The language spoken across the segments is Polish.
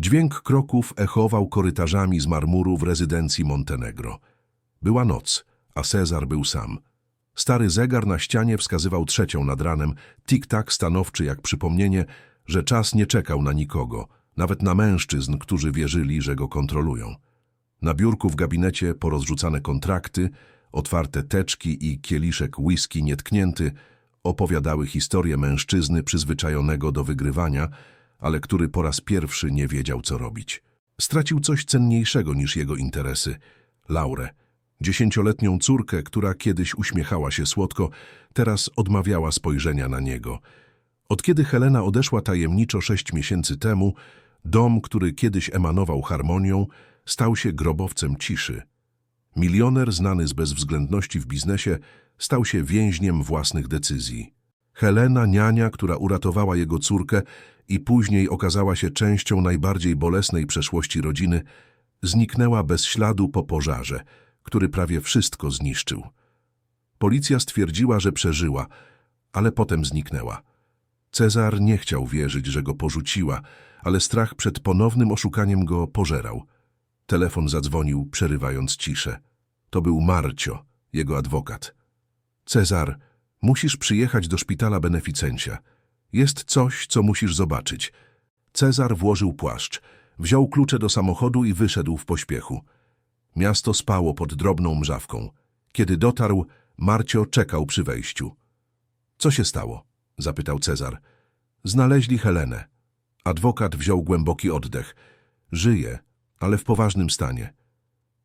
Dźwięk kroków echował korytarzami z marmuru w rezydencji Montenegro. Była noc, a Cezar był sam. Stary zegar na ścianie wskazywał trzecią nad ranem, tik-tak stanowczy jak przypomnienie, że czas nie czekał na nikogo, nawet na mężczyzn, którzy wierzyli, że go kontrolują. Na biurku w gabinecie porozrzucane kontrakty, otwarte teczki i kieliszek whisky nietknięty opowiadały historię mężczyzny przyzwyczajonego do wygrywania, ale który po raz pierwszy nie wiedział, co robić. Stracił coś cenniejszego niż jego interesy – Laurę. Dziesięcioletnią córkę, która kiedyś uśmiechała się słodko, teraz odmawiała spojrzenia na niego. Od kiedy Helena odeszła tajemniczo sześć miesięcy temu, dom, który kiedyś emanował harmonią, stał się grobowcem ciszy. Milioner znany z bezwzględności w biznesie stał się więźniem własnych decyzji. Helena, niania, która uratowała jego córkę i później okazała się częścią najbardziej bolesnej przeszłości rodziny, zniknęła bez śladu po pożarze, który prawie wszystko zniszczył. Policja stwierdziła, że przeżyła, ale potem zniknęła. Cezar nie chciał wierzyć, że go porzuciła, ale strach przed ponownym oszukaniem go pożerał. Telefon zadzwonił, przerywając ciszę. To był Marcio, jego adwokat. Cezar, musisz przyjechać do szpitala beneficencia. Jest coś, co musisz zobaczyć. Cezar włożył płaszcz, wziął klucze do samochodu i wyszedł w pośpiechu. Miasto spało pod drobną mrzawką. Kiedy dotarł, Marcio czekał przy wejściu. Co się stało? zapytał Cezar. Znaleźli Helenę. Adwokat wziął głęboki oddech. Żyje, ale w poważnym stanie.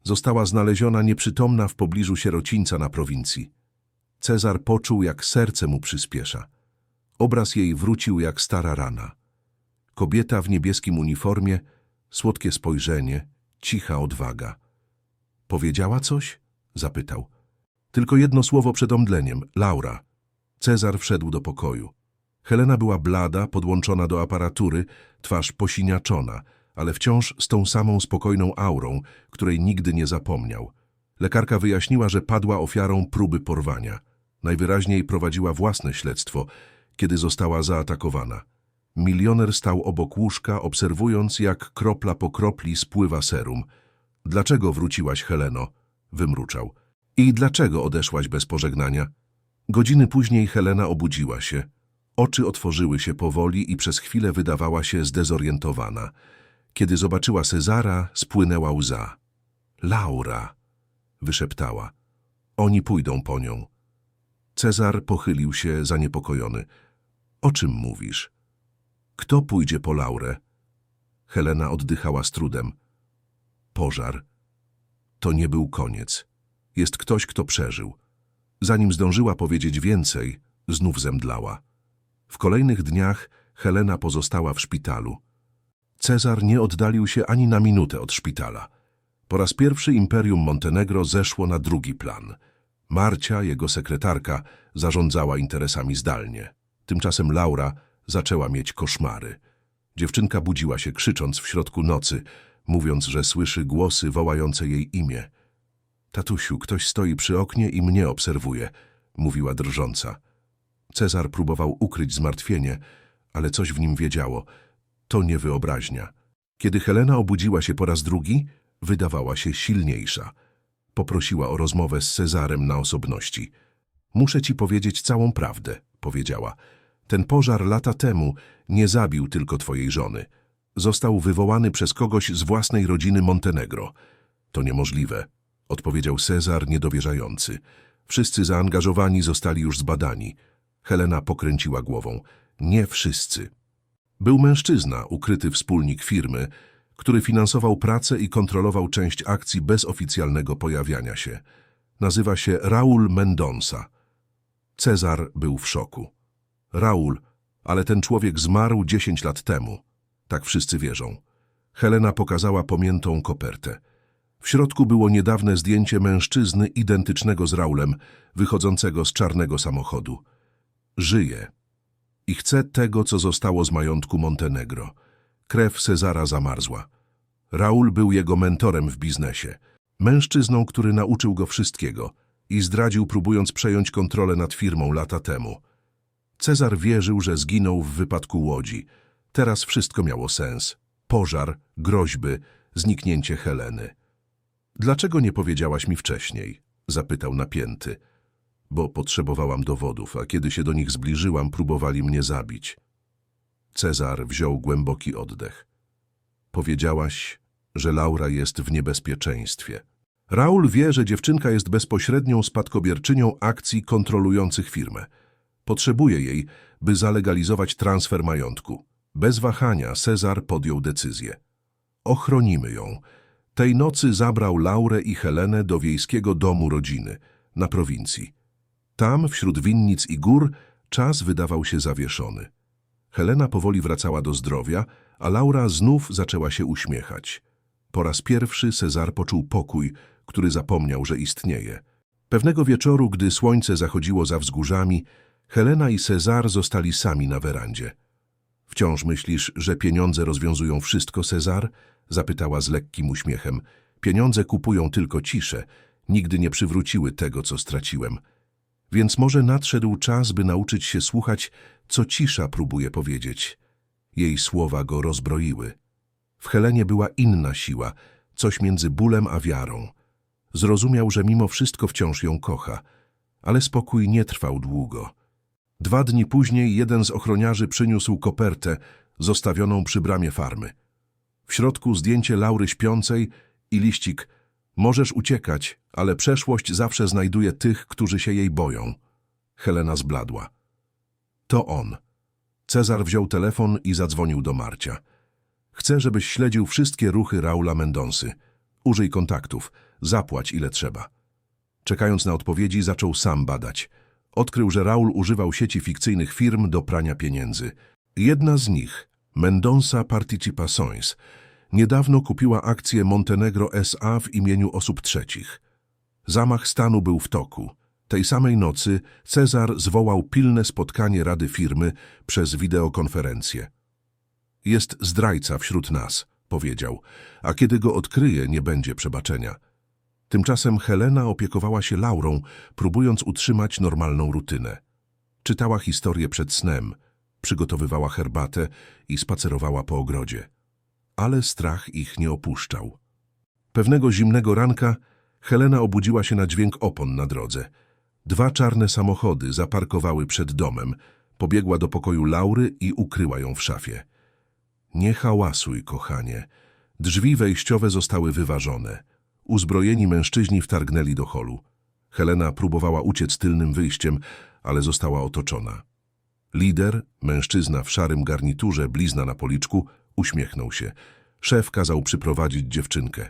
Została znaleziona nieprzytomna w pobliżu sierocińca na prowincji. Cezar poczuł, jak serce mu przyspiesza. Obraz jej wrócił jak stara rana. Kobieta w niebieskim uniformie, słodkie spojrzenie, cicha odwaga. Powiedziała coś? Zapytał. Tylko jedno słowo przed omdleniem. Laura. Cezar wszedł do pokoju. Helena była blada, podłączona do aparatury, twarz posiniaczona, ale wciąż z tą samą spokojną aurą, której nigdy nie zapomniał. Lekarka wyjaśniła, że padła ofiarą próby porwania. Najwyraźniej prowadziła własne śledztwo, kiedy została zaatakowana. Milioner stał obok łóżka, obserwując, jak kropla po kropli spływa serum. Dlaczego wróciłaś, Heleno? Wymruczał. I dlaczego odeszłaś bez pożegnania? Godziny później Helena obudziła się. Oczy otworzyły się powoli i przez chwilę wydawała się zdezorientowana. Kiedy zobaczyła Cezara, spłynęła łza. Laura, wyszeptała. Oni pójdą po nią. Cezar pochylił się zaniepokojony. O czym mówisz? Kto pójdzie po Laurę? Helena oddychała z trudem. Pożar. To nie był koniec. Jest ktoś, kto przeżył. Zanim zdążyła powiedzieć więcej, znów zemdlała. W kolejnych dniach Helena pozostała w szpitalu. Cezar nie oddalił się ani na minutę od szpitala. Po raz pierwszy Imperium Montenegro zeszło na drugi plan. Marcia, jego sekretarka, zarządzała interesami zdalnie. Tymczasem Laura zaczęła mieć koszmary. Dziewczynka budziła się krzycząc w środku nocy, mówiąc, że słyszy głosy wołające jej imię. Tatusiu, ktoś stoi przy oknie i mnie obserwuje, mówiła drżąca. Cezar próbował ukryć zmartwienie, ale coś w nim wiedziało. To nie wyobraźnia. Kiedy Helena obudziła się po raz drugi, wydawała się silniejsza. Poprosiła o rozmowę z Cezarem na osobności. Muszę ci powiedzieć całą prawdę, powiedziała. Ten pożar lata temu nie zabił tylko twojej żony. Został wywołany przez kogoś z własnej rodziny Montenegro. To niemożliwe, odpowiedział Cezar niedowierzający. Wszyscy zaangażowani zostali już zbadani. Helena pokręciła głową. Nie wszyscy. Był mężczyzna, ukryty wspólnik firmy, który finansował pracę i kontrolował część akcji bez oficjalnego pojawiania się. Nazywa się Raul Mendonça. Cezar był w szoku. Raul, ale ten człowiek zmarł 10 lat temu. Tak wszyscy wierzą. Helena pokazała pomiętą kopertę. W środku było niedawne zdjęcie mężczyzny identycznego z Raulem, wychodzącego z czarnego samochodu. Żyje. I chce tego, co zostało z majątku Montenegro. Krew Cezara zamarzła. Raul był jego mentorem w biznesie. Mężczyzną, który nauczył go wszystkiego i zdradził, próbując przejąć kontrolę nad firmą lata temu. Cezar wierzył, że zginął w wypadku łodzi. Teraz wszystko miało sens. pożar, groźby, zniknięcie Heleny. Dlaczego nie powiedziałaś mi wcześniej? Zapytał napięty. Bo potrzebowałam dowodów, a kiedy się do nich zbliżyłam, próbowali mnie zabić. Cezar wziął głęboki oddech. Powiedziałaś, że Laura jest w niebezpieczeństwie. Raul wie, że dziewczynka jest bezpośrednią spadkobierczynią akcji kontrolujących firmę. Potrzebuje jej, by zalegalizować transfer majątku. Bez wahania Cezar podjął decyzję. Ochronimy ją. Tej nocy zabrał Laurę i Helenę do wiejskiego domu rodziny, na prowincji. Tam, wśród winnic i gór, czas wydawał się zawieszony. Helena powoli wracała do zdrowia, a Laura znów zaczęła się uśmiechać. Po raz pierwszy Cezar poczuł pokój, który zapomniał, że istnieje. Pewnego wieczoru, gdy słońce zachodziło za wzgórzami, Helena i Cezar zostali sami na werandzie. Wciąż myślisz, że pieniądze rozwiązują wszystko, Cezar? Zapytała z lekkim uśmiechem. Pieniądze kupują tylko ciszę, nigdy nie przywróciły tego, co straciłem. Więc może nadszedł czas, by nauczyć się słuchać, co cisza próbuje powiedzieć. Jej słowa go rozbroiły. W Helenie była inna siła, coś między bólem a wiarą. Zrozumiał, że mimo wszystko wciąż ją kocha, ale spokój nie trwał długo. Dwa dni później jeden z ochroniarzy przyniósł kopertę zostawioną przy bramie farmy. W środku zdjęcie Laury śpiącej i liścik Możesz uciekać, ale przeszłość zawsze znajduje tych, którzy się jej boją. Helena zbladła. To on. Cezar wziął telefon i zadzwonił do Marcia. Chcę, żebyś śledził wszystkie ruchy Raula Mendonsy. Użyj kontaktów, zapłać ile trzeba. Czekając na odpowiedzi, zaczął sam badać. Odkrył, że Raul używał sieci fikcyjnych firm do prania pieniędzy. Jedna z nich, Mendonça Participações, niedawno kupiła akcje Montenegro S.A. w imieniu osób trzecich. Zamach stanu był w toku. Tej samej nocy Cezar zwołał pilne spotkanie Rady Firmy przez wideokonferencję. Jest zdrajca wśród nas, powiedział, a kiedy go odkryje, nie będzie przebaczenia. Tymczasem Helena opiekowała się Laurą, próbując utrzymać normalną rutynę. Czytała historię przed snem, przygotowywała herbatę i spacerowała po ogrodzie. Ale strach ich nie opuszczał. Pewnego zimnego ranka Helena obudziła się na dźwięk opon na drodze. Dwa czarne samochody zaparkowały przed domem. Pobiegła do pokoju Laury i ukryła ją w szafie. Nie hałasuj, kochanie. Drzwi wejściowe zostały wyważone. Uzbrojeni mężczyźni wtargnęli do holu. Helena próbowała uciec tylnym wyjściem, ale została otoczona. Lider, mężczyzna w szarym garniturze, blizna na policzku, uśmiechnął się. Szef kazał przyprowadzić dziewczynkę.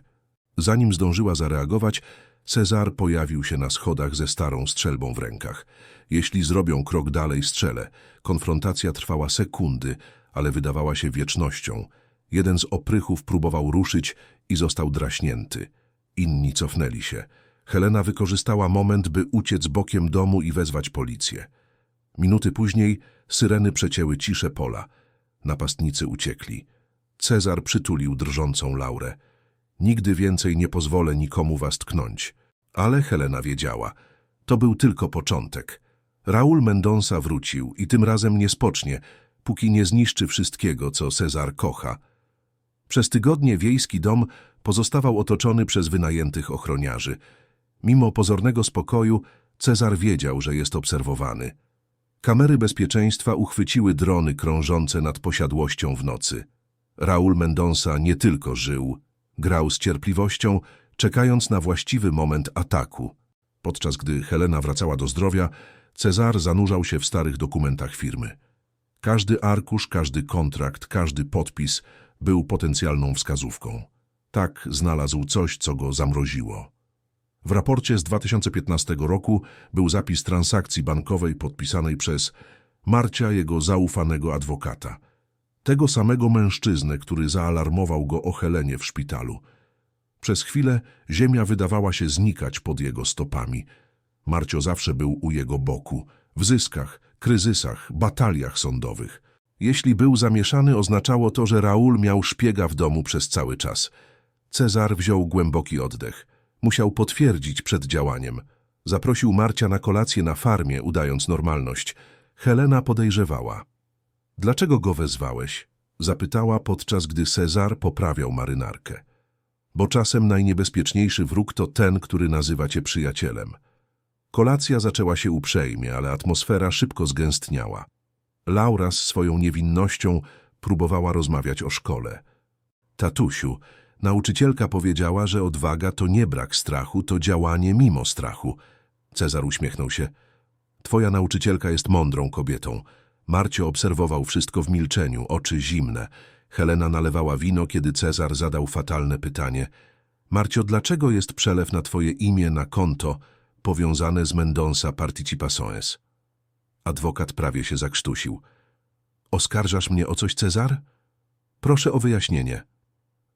Zanim zdążyła zareagować, Cezar pojawił się na schodach ze starą strzelbą w rękach. Jeśli zrobią krok dalej, strzelę. Konfrontacja trwała sekundy, ale wydawała się wiecznością. Jeden z oprychów próbował ruszyć i został draśnięty. Inni cofnęli się. Helena wykorzystała moment, by uciec bokiem domu i wezwać policję. Minuty później syreny przecięły ciszę pola. Napastnicy uciekli. Cezar przytulił drżącą Laurę. Nigdy więcej nie pozwolę nikomu was tknąć. Ale Helena wiedziała. To był tylko początek. Raul Mendonça wrócił i tym razem nie spocznie, póki nie zniszczy wszystkiego, co Cezar kocha. Przez tygodnie wiejski dom pozostawał otoczony przez wynajętych ochroniarzy. Mimo pozornego spokoju, Cezar wiedział, że jest obserwowany. Kamery bezpieczeństwa uchwyciły drony krążące nad posiadłością w nocy. Raul Mendonça nie tylko żył, grał z cierpliwością, czekając na właściwy moment ataku. Podczas gdy Helena wracała do zdrowia, Cezar zanurzał się w starych dokumentach firmy. Każdy arkusz, każdy kontrakt, każdy podpis był potencjalną wskazówką. Tak znalazł coś, co go zamroziło. W raporcie z 2015 roku był zapis transakcji bankowej podpisanej przez Marcia, jego zaufanego adwokata. Tego samego mężczyznę, który zaalarmował go o Helenie w szpitalu. Przez chwilę ziemia wydawała się znikać pod jego stopami. Marcio zawsze był u jego boku, w zyskach, kryzysach, bataliach sądowych. Jeśli był zamieszany, oznaczało to, że Raul miał szpiega w domu przez cały czas. Cezar wziął głęboki oddech. Musiał potwierdzić przed działaniem. Zaprosił Marcia na kolację na farmie, udając normalność. Helena podejrzewała. Dlaczego go wezwałeś? Zapytała, podczas gdy Cezar poprawiał marynarkę. Bo czasem najniebezpieczniejszy wróg to ten, który nazywa cię przyjacielem. Kolacja zaczęła się uprzejmie, ale atmosfera szybko zgęstniała. Laura z swoją niewinnością próbowała rozmawiać o szkole. Tatusiu, nauczycielka powiedziała, że odwaga to nie brak strachu, to działanie mimo strachu. Cezar uśmiechnął się. Twoja nauczycielka jest mądrą kobietą. Marcio obserwował wszystko w milczeniu, oczy zimne. Helena nalewała wino, kiedy Cezar zadał fatalne pytanie. Marcio, dlaczego jest przelew na twoje imię na konto powiązane z Mendonça Participações? Adwokat prawie się zakrztusił. Oskarżasz mnie o coś, Cezar? Proszę o wyjaśnienie.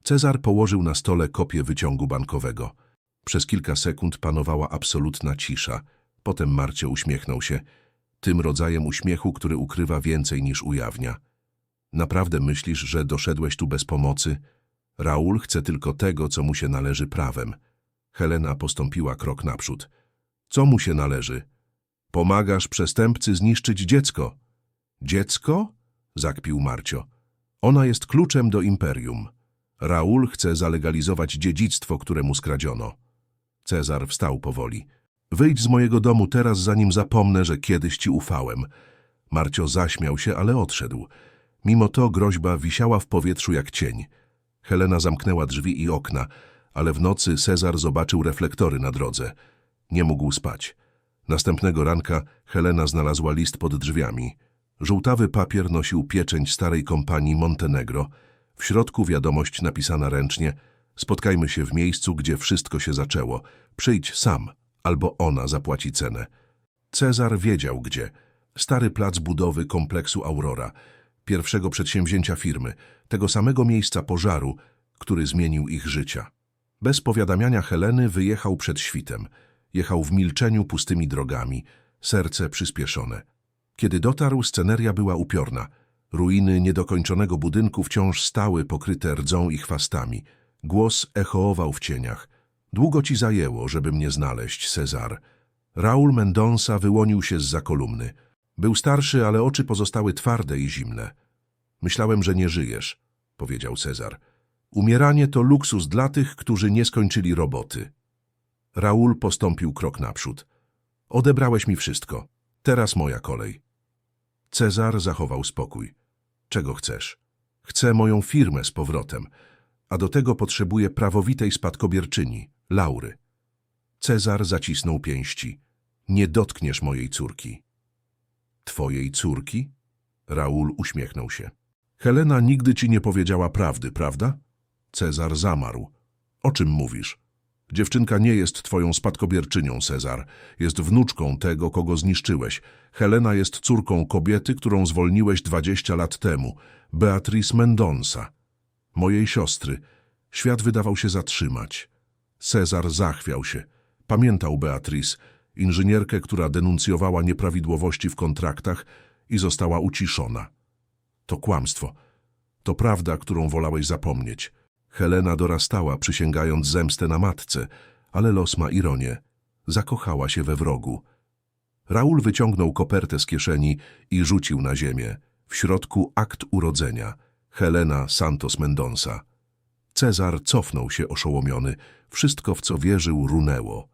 Cezar położył na stole kopię wyciągu bankowego. Przez kilka sekund panowała absolutna cisza. Potem Marcio uśmiechnął się, tym rodzajem uśmiechu, który ukrywa więcej niż ujawnia. Naprawdę myślisz, że doszedłeś tu bez pomocy? Raul chce tylko tego, co mu się należy prawem. Helena postąpiła krok naprzód. Co mu się należy? Pomagasz przestępcy zniszczyć dziecko. Dziecko? Zakpił Marcio. Ona jest kluczem do imperium. Raul chce zalegalizować dziedzictwo, któremu skradziono. Cezar wstał powoli. Wyjdź z mojego domu teraz, zanim zapomnę, że kiedyś ci ufałem. Marcio zaśmiał się, ale odszedł. Mimo to groźba wisiała w powietrzu jak cień. Helena zamknęła drzwi i okna, ale w nocy Cezar zobaczył reflektory na drodze. Nie mógł spać. Następnego ranka Helena znalazła list pod drzwiami. Żółtawy papier nosił pieczęć starej kompanii Montenegro. W środku wiadomość napisana ręcznie. Spotkajmy się w miejscu, gdzie wszystko się zaczęło. Przyjdź sam, albo ona zapłaci cenę. Cezar wiedział gdzie. Stary plac budowy kompleksu Aurora, pierwszego przedsięwzięcia firmy, tego samego miejsca pożaru, który zmienił ich życia. Bez powiadamiania Heleny wyjechał przed świtem. Jechał w milczeniu pustymi drogami, serce przyspieszone. Kiedy dotarł, sceneria była upiorna. Ruiny niedokończonego budynku wciąż stały pokryte rdzą i chwastami. Głos echoował w cieniach. Długo ci zajęło, żeby mnie znaleźć, Cezar. Raul Mendonça wyłonił się z za kolumny. Był starszy, ale oczy pozostały twarde i zimne. Myślałem, że nie żyjesz, powiedział Cezar. Umieranie to luksus dla tych, którzy nie skończyli roboty. Raul postąpił krok naprzód. Odebrałeś mi wszystko. Teraz moja kolej. Cezar zachował spokój. Czego chcesz? Chcę moją firmę z powrotem, a do tego potrzebuję prawowitej spadkobierczyni, Laury. Cezar zacisnął pięści. Nie dotkniesz mojej córki. Twojej córki? Raul uśmiechnął się. Helena nigdy ci nie powiedziała prawdy, prawda? Cezar zamarł. O czym mówisz? Dziewczynka nie jest twoją spadkobierczynią, Cezar. Jest wnuczką tego, kogo zniszczyłeś. Helena jest córką kobiety, którą zwolniłeś dwadzieścia lat temu. Beatrice Mendonça. Mojej siostry. Świat wydawał się zatrzymać. Cezar zachwiał się. Pamiętał Beatrice, inżynierkę, która denuncjowała nieprawidłowości w kontraktach i została uciszona. To kłamstwo. To prawda, którą wolałeś zapomnieć. Helena dorastała, przysięgając zemstę na matce, ale los ma ironię. Zakochała się we wrogu. Raul wyciągnął kopertę z kieszeni i rzucił na ziemię. W środku akt urodzenia. Helena Santos Mendonça. Cezar cofnął się oszołomiony. Wszystko, w co wierzył, runęło.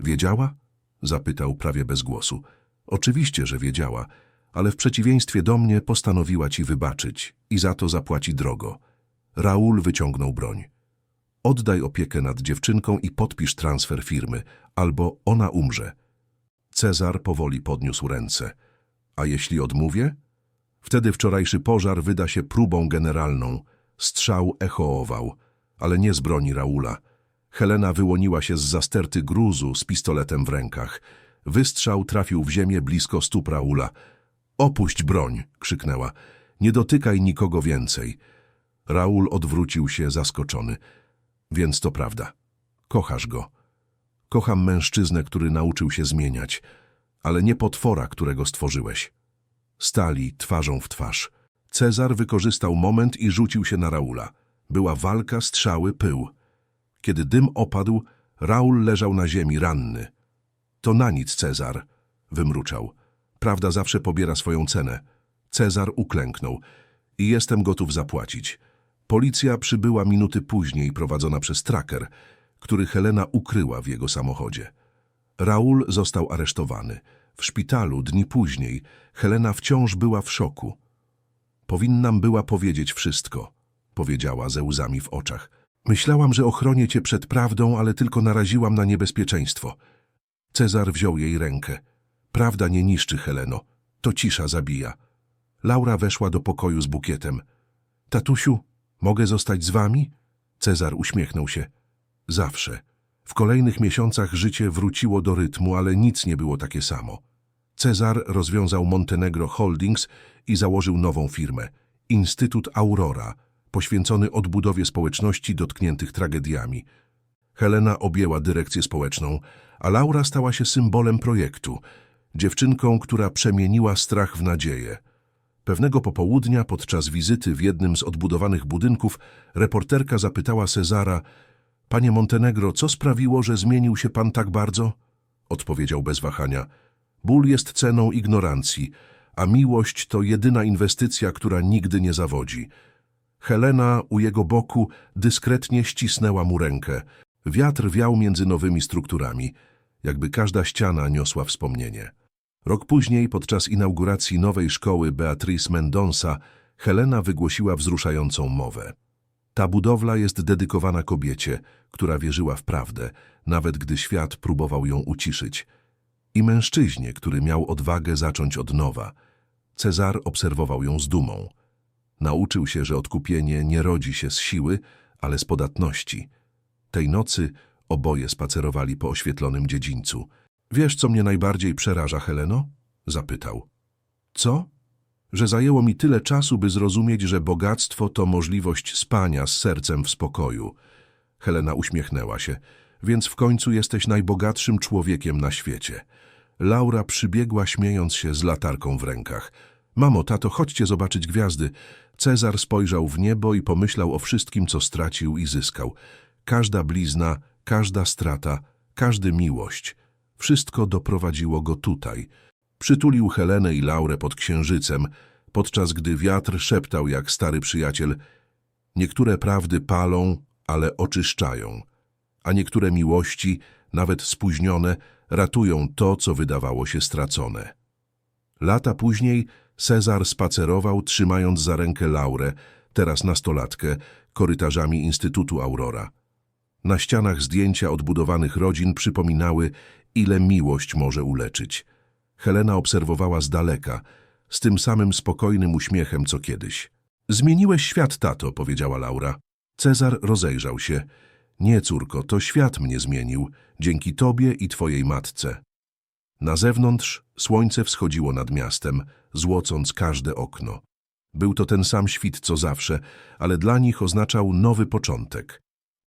Wiedziała? Zapytał prawie bez głosu. Oczywiście, że wiedziała, ale w przeciwieństwie do mnie postanowiła ci wybaczyć i za to zapłaci drogo. Raul wyciągnął broń. Oddaj opiekę nad dziewczynką i podpisz transfer firmy, albo ona umrze. Cezar powoli podniósł ręce. A jeśli odmówię? Wtedy wczorajszy pożar wyda się próbą generalną. Strzał echoował, ale nie z broni Raula. Helena wyłoniła się z zasterty gruzu z pistoletem w rękach. Wystrzał trafił w ziemię blisko stóp Raula. Opuść broń, krzyknęła. Nie dotykaj nikogo więcej. Raul odwrócił się zaskoczony. Więc to prawda. Kochasz go. Kocham mężczyznę, który nauczył się zmieniać, ale nie potwora, którego stworzyłeś. Stali twarzą w twarz. Cezar wykorzystał moment i rzucił się na Raula. Była walka, strzały, pył. Kiedy dym opadł, Raul leżał na ziemi ranny. To na nic, Cezar, wymruczał. Prawda zawsze pobiera swoją cenę. Cezar uklęknął. i jestem gotów zapłacić. Policja przybyła minuty później, prowadzona przez tracker, który Helena ukryła w jego samochodzie. Raul został aresztowany. W szpitalu dni później Helena wciąż była w szoku. Powinnam była powiedzieć wszystko, powiedziała ze łzami w oczach. Myślałam, że ochronię cię przed prawdą, ale tylko naraziłam na niebezpieczeństwo. Cezar wziął jej rękę. Prawda nie niszczy, Heleno. To cisza zabija. Laura weszła do pokoju z bukietem. Tatusiu, mogę zostać z wami? Cezar uśmiechnął się. Zawsze. W kolejnych miesiącach życie wróciło do rytmu, ale nic nie było takie samo. Cezar rozwiązał Montenegro Holdings i założył nową firmę, Instytut Aurora, poświęcony odbudowie społeczności dotkniętych tragediami. Helena objęła dyrekcję społeczną, a Laura stała się symbolem projektu, dziewczynką, która przemieniła strach w nadzieję. Pewnego popołudnia, podczas wizyty w jednym z odbudowanych budynków, reporterka zapytała Cezara – Panie Montenegro, co sprawiło, że zmienił się pan tak bardzo? Odpowiedział bez wahania – Ból jest ceną ignorancji, a miłość to jedyna inwestycja, która nigdy nie zawodzi. Helena u jego boku dyskretnie ścisnęła mu rękę. Wiatr wiał między nowymi strukturami, jakby każda ściana niosła wspomnienie. Rok później, podczas inauguracji nowej szkoły Beatrice Mendonça, Helena wygłosiła wzruszającą mowę. Ta budowla jest dedykowana kobiecie, która wierzyła w prawdę, nawet gdy świat próbował ją uciszyć. I mężczyźnie, który miał odwagę zacząć od nowa. Cezar obserwował ją z dumą. Nauczył się, że odkupienie nie rodzi się z siły, ale z podatności. Tej nocy oboje spacerowali po oświetlonym dziedzińcu. Wiesz, co mnie najbardziej przeraża, Heleno? Zapytał. Co? Że zajęło mi tyle czasu, by zrozumieć, że bogactwo to możliwość spania z sercem w spokoju. Helena uśmiechnęła się. Więc w końcu jesteś najbogatszym człowiekiem na świecie. Laura przybiegła, śmiejąc się z latarką w rękach. Mamo, tato, chodźcie zobaczyć gwiazdy. Cezar spojrzał w niebo i pomyślał o wszystkim, co stracił i zyskał. Każda blizna, każda strata, każdy miłość. Wszystko doprowadziło go tutaj. Przytulił Helenę i Laurę pod księżycem, podczas gdy wiatr szeptał jak stary przyjaciel. Niektóre prawdy palą, ale oczyszczają, a niektóre miłości, nawet spóźnione, ratują to, co wydawało się stracone. Lata później Cezar spacerował, trzymając za rękę Laurę, teraz nastolatkę, korytarzami Instytutu Aurora. Na ścianach zdjęcia odbudowanych rodzin przypominały, ile miłość może uleczyć. Helena obserwowała z daleka, z tym samym spokojnym uśmiechem, co kiedyś. Zmieniłeś świat, tato, powiedziała Laura. Cezar rozejrzał się. Nie, córko, to świat mnie zmienił, dzięki tobie i twojej matce. Na zewnątrz słońce wschodziło nad miastem, złocąc każde okno. Był to ten sam świt co zawsze, ale dla nich oznaczał nowy początek.